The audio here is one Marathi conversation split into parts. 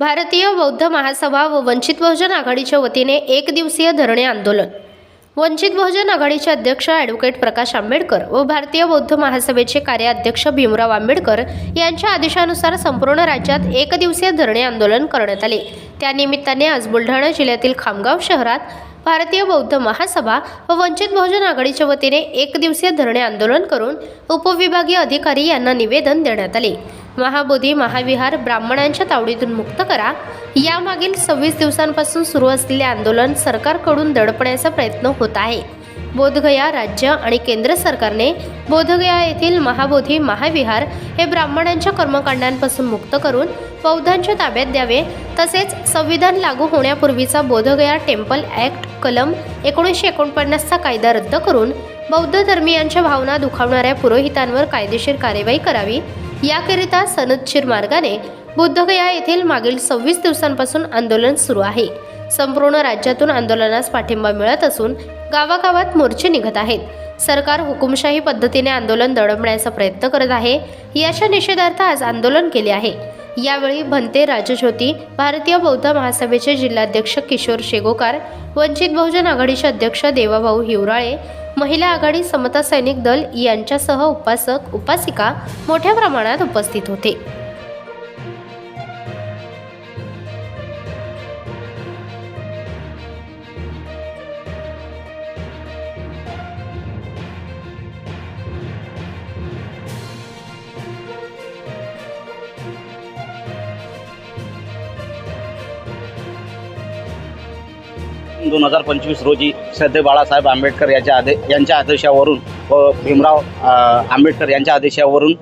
भारतीय बौद्ध महासभा व वंचित बहुजन आघाडीच्या वतीने एक दिवसीय धरणे आंदोलन. वंचित बहुजन आघाडीचे अध्यक्ष ॲडव्होकेट प्रकाश आंबेडकर व भारतीय बौद्ध महासभेचे कार्याध्यक्ष भीमराव आंबेडकर यांच्या आदेशानुसार संपूर्ण राज्यात एक दिवसीय धरणे आंदोलन करण्यात आले. त्यानिमित्ताने आज बुलढाणा जिल्ह्यातील खामगाव शहरात भारतीय बौद्ध महासभा व वंचित बहुजन आघाडीच्या वतीने एक दिवसीय धरणे आंदोलन करून उपविभागीय अधिकारी यांना निवेदन देण्यात आले. महाबोधी महाविहार ब्राह्मणांच्या तावडीतून मुक्त करा. यामागील सव्वीस दिवसांपासून सुरू असलेले आंदोलन सरकारकडून दडपण्याचा प्रयत्न होत आहे. बोधगया राज्य आणि केंद्र सरकारने बोधगया येथील महाबोधी महाविहार हे ब्राह्मणांच्या कर्मकांडांपासून मुक्त करून बौद्धांच्या ताब्यात द्यावे. तसेच संविधान लागू होण्यापूर्वीचा बोधगया टेम्पल ॲक्ट कलम एकोणीसशे एकोणपन्नासचा कायदा रद्द करून बौद्ध धर्मीयांच्या भावना दुखावणाऱ्या पुरोहितांवर कायदेशीर कार्यवाही करावी. याकरिता सनदशीर मार्गाने बुद्धगया येथील मागील सव्वीस दिवसांपासून आंदोलन सुरू आहे. संपूर्ण राज्यातून आंदोलनास पाठिंबा मिळत असून गावागावात मोर्चे निघत आहेत. सरकार हुकुमशाही पद्धतीने आंदोलन दडपण्याचा प्रयत्न करत आहे. याच्या निषेधार्थ आज आंदोलन केले आहे. यावेळी भंते राजज्योती भारतीय बौद्ध महासभेचे जिल्हाध्यक्ष किशोर शेगोकार वंचित बहुजन आघाडीचे अध्यक्ष देवाभाऊ हिवराळे महिला आघाडी समता सैनिक दल यांच्यासह उपासक उपासिका मोठ्या प्रमाणात उपस्थित होते. दोन हजार पंचवीस रोजी श्रद्धे बाळासाहेब आंबेडकर यांच्या आदे यांच्या आदेशावरून व भीमराव आंबेडकर यांच्या आदेशावरून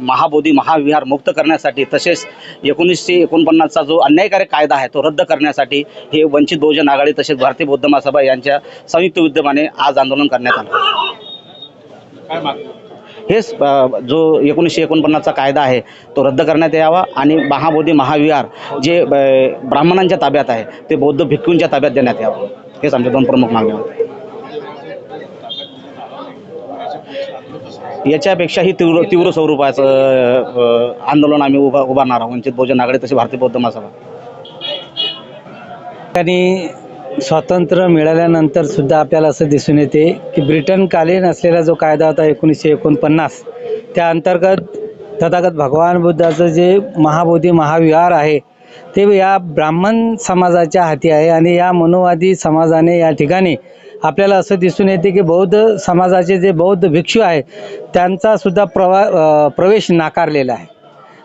महाबोधी महाविहार मुक्त करण्यासाठी तसेच एकोणीसशे एकोणपन्नासचा जो अन्यायकारक कायदा आहे तो रद्द करण्यासाठी हे वंचित बहुजन आघाडी तसेच भारतीय बौद्ध महासभा यांच्या संयुक्त विद्यमाने आज आंदोलन करण्यात आलं. हेच जो एकोणीसशे एकोणपन्नासचा कायदा आहे तो रद्द करण्यात यावा आणि महाबोधी महाविहार जे ब्राह्मणांच्या ताब्यात आहे ते बौद्ध भिक्खूंच्या ताब्यात देण्यात यावं. हेच आमच्या दोन प्रमुख मागण्या होत्या याच्यापेक्षाही तीव्र तीव्र स्वरूपाचं आंदोलन आम्ही उभा उभारणार आहोत. वंचित बहुजन आघाडी तसे भारतीय बौद्ध महासभा. त्यांनी स्वातंत्र्य मिळाल्यानंतर सुद्धा आपल्याला असं दिसून येते की ब्रिटनकालीन असलेला जो कायदा होता एकोणीसशे एकोणपन्नास त्या अंतर्गत तथागत भगवान बुद्धाचं जे महाबोधी महाविहार आहे ते या ब्राह्मण समाजाच्या हाती आहे आणि या मनोवादी समाजाने या ठिकाणी आपल्याला असं दिसून येते की बौद्ध समाजाचे जे बौद्ध भिक्षू आहेत त्यांचा सुद्धा प्रवा प्रवेश नाकारलेला आहे.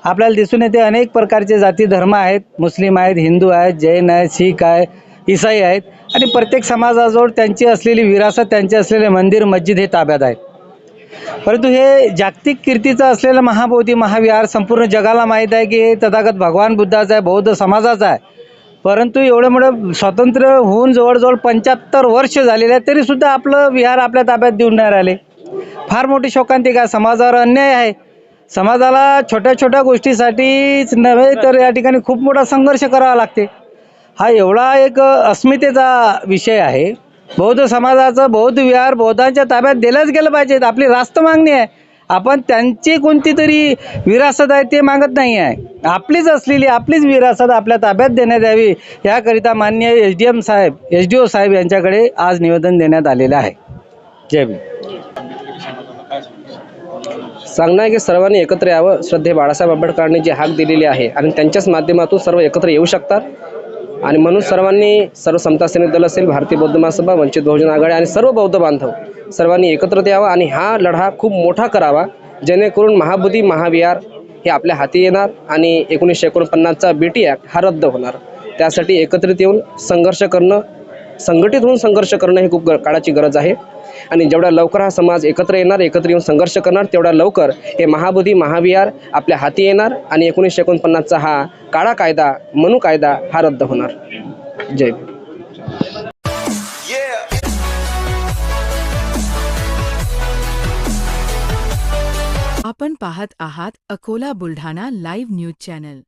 आपल्याला दिसून येते अनेक प्रकारचे जाती धर्म आहेत मुस्लिम आहेत हिंदू आहेत जैन आहेत शीख आहे इसाई आहेत. आणि प्रत्येक समाजाजवळ त्यांची असलेली विरासत त्यांचे असलेले मंदिर मस्जिद हे ताब्यात आहेत. परंतु हे जागतिक कीर्तीचं असलेलं महाबोधी महाविहार संपूर्ण जगाला माहीत आहे की हे तथागत भगवान बुद्धाचं आहे बौद्ध समाजाचं आहे. परंतु एवढं मोठं स्वातंत्र्य होऊन जवळजवळ पंच्याहत्तर वर्ष झालेले आहे तरीसुद्धा आपलं विहार आपल्या ताब्यात देऊन नाही राहिले. फार मोठी शोकांतिका आहे. समाजावर अन्याय आहे. समाजाला छोट्या छोट्या गोष्टीसाठीच नव्हे तर या ठिकाणी खूप मोठा संघर्ष करावा लागते. हा एवढा एक अस्मितेचा विषय आहे. बौद्ध समाजाचं बौद्ध विहार बौद्धांच्या ताब्यात दिलंच गेलं पाहिजे. आपली रास्त मागणी आहे. आपण त्यांची कोणती तरी विरासत आहे ते मागत नाही आहे. आपलीच असलेली आपलीच विरासत आपल्या ताब्यात देण्यात यावी याकरिता मान्य एच डी एम साहेब एच डी ओ साहेब यांच्याकडे आज निवेदन देण्यात आलेलं आहे. जय भीम. सांगणं आहे की सर्वांनी एकत्र यावं. श्रद्धे बाळासाहेब आंबेडकरांनी जी हाक दिलेली आहे आणि त्यांच्याच माध्यमातून सर्व एकत्र येऊ शकतात. आणि म्हणून सर्वांनी सर्व समता सैनिक दल असेल भारतीय बौद्ध महासभा वंचित बहुजन आघाडी आणि सर्व बौद्ध बांधव सर्वांनी एकत्र यावं आणि हा लढा खूप मोठा करावा जेणेकरून महाबुद्धी महाविहार हे आपल्या हाती येणार आणि एकोणीसशे एकोणपन्नासचा बी टी ॲक्ट हा रद्द होणार. त्यासाठी एकत्रित येऊन संघर्ष करणं संघटित होऊन संघर्ष करणं हे खूप काळाची गरज आहे. आणि जेवढ्या लवकर हा समाज एकत्र येणार एकत्र येऊन संघर्ष करणार तेवढ्या लवकर हे महाबोधी महाविहार आपल्या हाती येणार आणि एकोणीसशे एकोणपन्नासचा हा काळा कायदा मनू कायदा हा रद्द होणार. जय आपण पाहत आहात Akola Buldhana live news channel.